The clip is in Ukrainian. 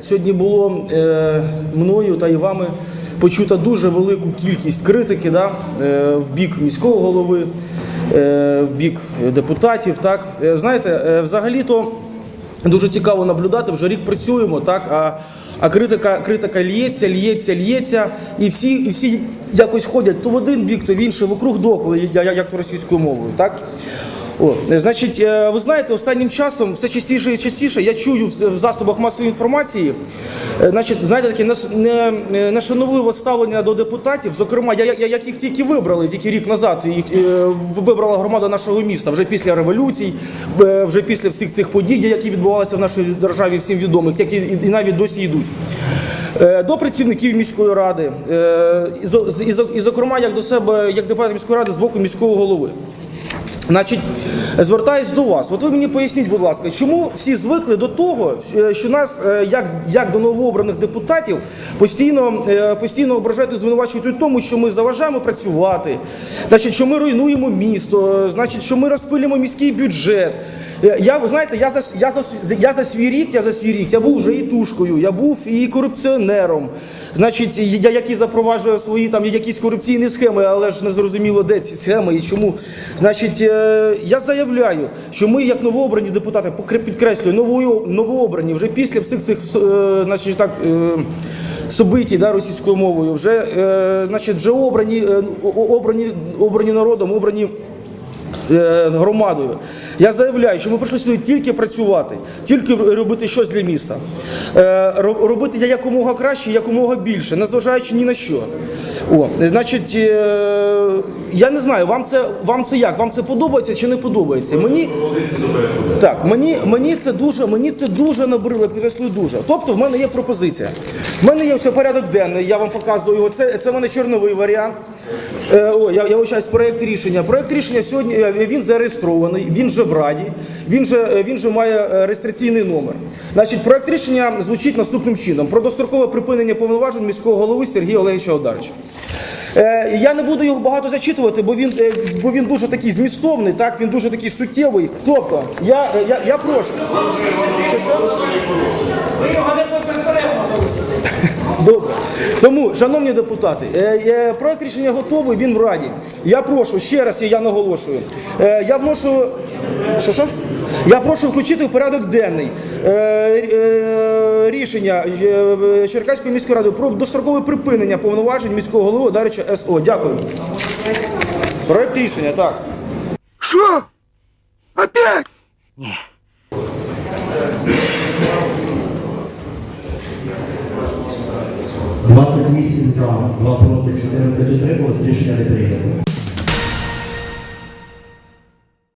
Сьогодні було е, мною та і вами почута дуже велику кількість критики да, е, в бік міського голови, е, в бік депутатів. Так. Е, знаєте, е, взагалі-то дуже цікаво наблюдати, вже рік працюємо, так, а, а критика, критика лється, лється, лється, і всі, і всі якось ходять то в один бік, то в інший, вокруг доколи, я- я- як то російською мовою. Так? О, значить, е, ви знаєте, останнім часом все частіше і частіше я чую в засобах масової інформації, е, значить, знаєте, таке не- е, нешановливе ставлення до депутатів. Зокрема, я, я, як їх тільки вибрали, тільки рік назад, їх вибрала громада нашого міста вже після революцій, вже після всіх цих подій, які відбувалися в нашій державі, всім відомих, які і, навіть досі йдуть. До працівників міської ради, і, зокрема, як до себе, як депутат міської ради з боку міського голови. Значить, звертаюсь до вас. От ви мені поясніть, будь ласка, чому всі звикли до того, е, що нас, е, як, як до новообраних депутатів, постійно, е, постійно ображають і звинувачують у тому, що ми заважаємо працювати, значить, що ми руйнуємо місто, значить, що ми розпилюємо міський бюджет. Я, ви знаєте, я за, я, за, я за свій рік, я за свій рік, я був вже і тушкою, я був і корупціонером. Значить, я який запроваджує свої там якісь корупційні схеми, але ж не зрозуміло, де ці схеми і чому. Значить, е, я заявляю, що ми, як новообрані депутати, підкреслюю, новообрані вже після всіх цих е, значить, так. е, Собиті да, російською мовою, вже, значить, вже обрані, обрані, обрані народом, обрані громадою. Я заявляю, що ми прийшли сюди тільки працювати, тільки робити щось для міста. Е, робити якомога краще, якомога більше, незважаючи ні на що. О, значить, е, я не знаю, вам це, вам це як? Вам це подобається чи не подобається? Мені, так, мені, мені це дуже, мені це дуже набрило, підкреслюю дуже. Тобто, в мене є пропозиція. В мене є все порядок денний, я вам показую його. Це, це в мене чорновий варіант. Е, о, я, я вибачаюсь, проект рішення. Проект рішення сьогодні він зареєстрований, він же в Раді, він же, е, він же має е, реєстраційний номер. Значить, проект рішення звучить наступним чином: про дострокове припинення повноважень міського голови Сергія Олеговича Одарича. Е, я не буду його багато зачитувати, бо він, бо він дуже такий змістовний, так, він дуже такий суттєвий. Тобто, я, я, я прошу. Добре. Тому, шановні депутати, проект рішення готовий, він в Раді. Я прошу, ще раз я наголошую. Я вношу. Що що? Я прошу включити в порядок денний е, е, рішення е, Черкаської міської ради про дострокове припинення повноважень міського голови Дарича СО. Дякую. Проект рішення, так. Что? Опять? 28 за, 2 проти, 14 утрималось, рішення не прийнято.